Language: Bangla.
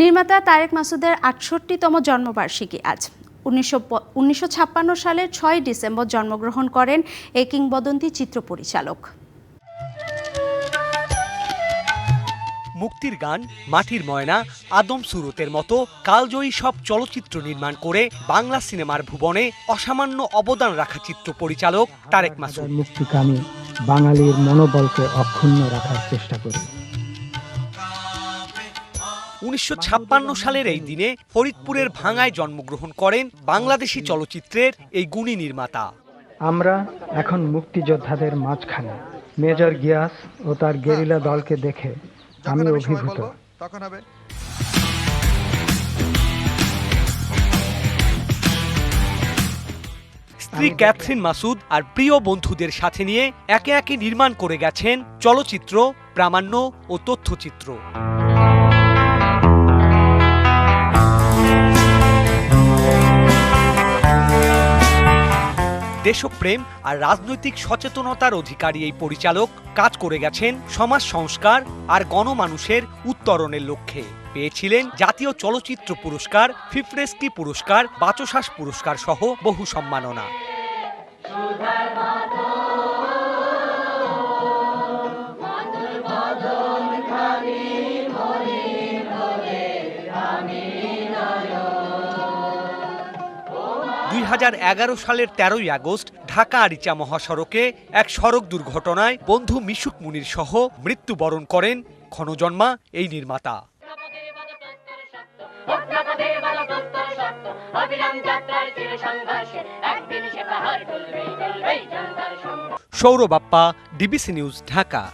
নির্মাতা তারেক মাসুদের আটষট্টিতম জন্মবার্ষিকী আজ। উনিশশো সালের ছয় ডিসেম্বর জন্মগ্রহণ করেন এই কিংবদন্তি চিত্র পরিচালক। মুক্তির গান মাটির ময়না আদম সুরতের মতো কালজয়ী সব চলচ্চিত্র নির্মাণ করে বাংলা সিনেমার ভুবনে অসামান্য অবদান রাখা চিত্র পরিচালক তারেক মাসুদ। হাজার মুক্তিকামী বাঙালির মনোবলকে অক্ষুণ্ণ রাখার চেষ্টা করি। উনিশশো ছাপ্পান্ন সালের এই দিনে ফরিদপুরের ভাঙায় জন্মগ্রহণ করেন বাংলাদেশি চলচ্চিত্রের এই গুণী নির্মাতা। আমরা এখন মুক্তিযোদ্ধাদের মাঝখানে। মেজর গিয়াস ও তার গেরিলা দলকে দেখে আমি অভিভূত। তখন হবে। স্ত্রী ক্যাথরিন মাসুদ আর প্রিয় বন্ধুদের সাথে নিয়ে একে একে নির্মাণ করে গেছেন চলচ্চিত্র প্রামাণ্য ও তথ্যচিত্র। দেশপ্রেম আর রাজনৈতিক সচেতনতার অধিকারী এই পরিচালক কাজ করে গেছেন সমাজ সংস্কার আর গণমানুষের উত্তরণের লক্ষ্যে। পেয়েছিলেন জাতীয় চলচ্চিত্র পুরস্কার ফিফরেস্কি পুরস্কার, বাচসাস পুরস্কার সহ বহু সম্মাননা। দুই হাজার এগারো সালের তেরোই আগস্ট ঢাকা আরিচা মহাসড়কে এক সড়ক দুর্ঘটনায় বন্ধু মিশুক মুনির সহ মৃত্যুবরণ করেন ক্ষণজন্মা এই নির্মাতা। আপনাদের ভালো প্রস্তর শক্ত অবিরাম যাত্রার চির সংঘর্ষে একদিন সে পাহাড় টলবেই টলবেই জনতার সঙ্গ সৌরবাপ্পা ডিবিসি নিউজ ঢাকা।